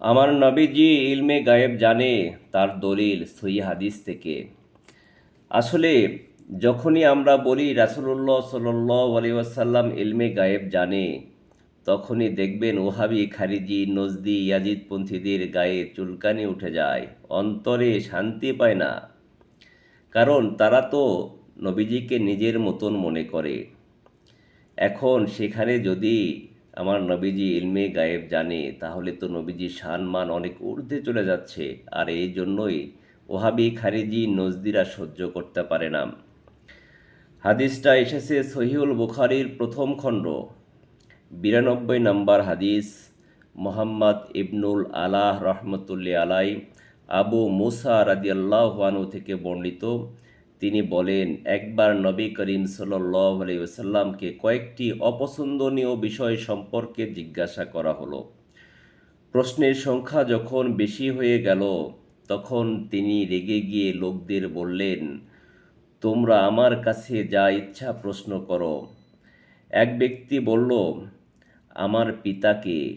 আমার নবীজি ইলমে গায়েব জানে তার দলিল সই হাদিস থেকে। আসলে যখনই আমরা বলি রাসুল্লাহ সাল্লাহ আলী ওয়াসাল্লাম ইলমে গায়েব জানে, তখনই দেখবেন ওহাবি খারিজি, নজদি, ইয়াজিদপন্থীদের গায়ে চুলকানি উঠে যায়, অন্তরে শান্তি পায় না। কারণ তারা তো নবীজিকে নিজের মতন মনে করে। এখন সেখানে যদি আমার নবীজি ইলমে গায়েব জানে, তাহলে তো নবীজির সম্মান অনেক ঊর্ধ্বে চলে যাচ্ছে। আর এই জন্যই ওহাবি খারিজি নজদিরা সহ্য করতে পারে না। হাদিসটা এসেছে সহিউল বুখারির প্রথম খণ্ড, বিরানব্বই নম্বর হাদিস, মোহাম্মদ ইবনুল আলাহ রহমতুল্লি আলাই আবু মুসা রাদিয়াল্লাহানু থেকে বর্ণিত। তিনি বলেন, একবার নবী করিম সাল্লাহ আলাইসাল্লামকে কয়েকটি অপছন্দনীয় বিষয় সম্পর্কে জিজ্ঞাসা করা হলো। প্রশ্নের সংখ্যা যখন বেশি হয়ে গেল, তখন তিনি রেগে গিয়ে লোকদের বললেন, তোমরা আমার কাছে যা ইচ্ছা প্রশ্ন করো। এক ব্যক্তি বলল, আমার পিতাকে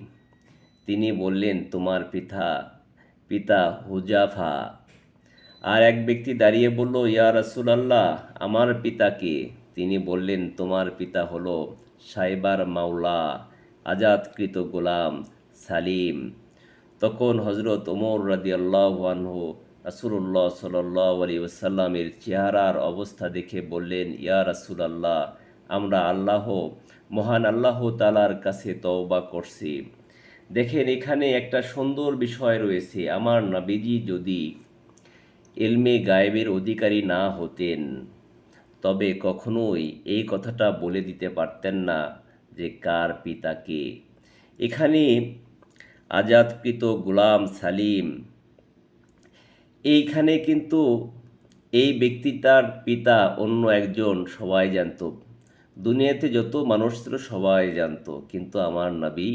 তিনি বললেন, তোমার পিতা পিতা হুজাফা। আর এক ব্যক্তি দাঁড়িয়ে বলল, ইয়া রাসূলুল্লাহ, আমার পিতাকে তিনি বললেন, তোমার পিতা হলো সাইবার মাওলা, আজাদকৃত গোলাম সালিম। তখন হজরত ওমর রাদি আল্লাহ আনহু রাসুল্লাহ সাল্লাহ আলী ওসাল্লামের চেহারার অবস্থা দেখে বললেন, ইয়া রাসুল আল্লাহ আমরা আল্লাহ, মহান আল্লাহ তালার কাছে তওবা করছি। দেখেন, এখানে একটা সুন্দর বিষয় রয়েছে। আমার নবীজি যদি এলমে গায়েবের অধিকারী না হতেন। তবে কখনোই এই কথাটা বলে দিতে পারতেন না যে কার পিতাকে এখানে আজাদকৃত গোলাম সালিম, এইখানে কিন্তু এই ব্যক্তিটার পিতা অন্য একজন সবাই জানত। দুনিয়াতে যত মানুষ ছিল সবাই জানত। কিন্তু আমার নবী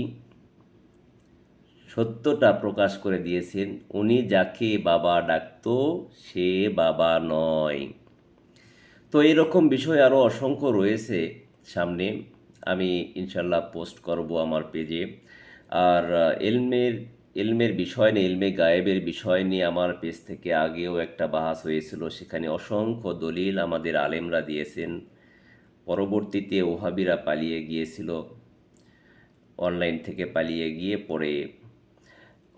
সত্যটা প্রকাশ করে দিয়েছেন, উনি যাকে বাবা ডাকত, সে বাবা নয়। তো এরকম বিষয় আরও অসংখ্য রয়েছে সামনে। আমি ইনশাল্লাহ পোস্ট করব আমার পেজে। আর এলমের এলমের বিষয় নিয়ে, এলমে গায়েবের বিষয় নিয়ে আমার পেজ থেকে আগেও একটা বাহাস হয়েছিল। সেখানে অসংখ্য দলিল আমাদের আলেমরা দিয়েছেন। পরবর্তীতে ওহাবিরা পালিয়ে গিয়েছিল, অনলাইন থেকে পালিয়ে গিয়ে পরে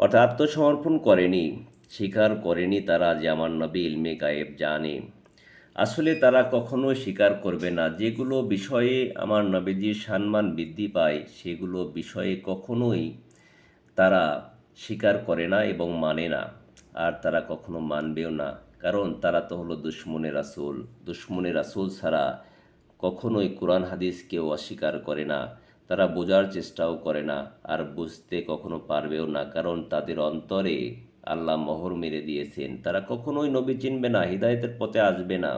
অর্থাৎ আত্মসমর্পণ করেনি, স্বীকার করেনি তারা যে আমার নবী ইলমে গায়েব জানে। আসলে তারা কখনো স্বীকার করবে না, যেগুলো বিষয়ে আমার নবীজির সম্মান বৃদ্ধি পায়, সেগুলো বিষয়ে কখনোই তারা স্বীকার করে না এবং মানে না, আর তারা কখনো মানবেও না। কারণ তারা তো হলো দুশ্মনের রাসুল। দুশ্মনের রাসুল ছাড়া কখনোই কোরআন হাদিস কেউ অস্বীকার করে না। তারা বোঝার চেষ্টাও করে না আর বুঝতে কখনো পারবেও না, কারণ তাদের অন্তরে আল্লাহ মোহর মেরে দিয়েছেন। তারা কখনোই নবী চিনবে না, হৃদায়তের পথে আসবে না।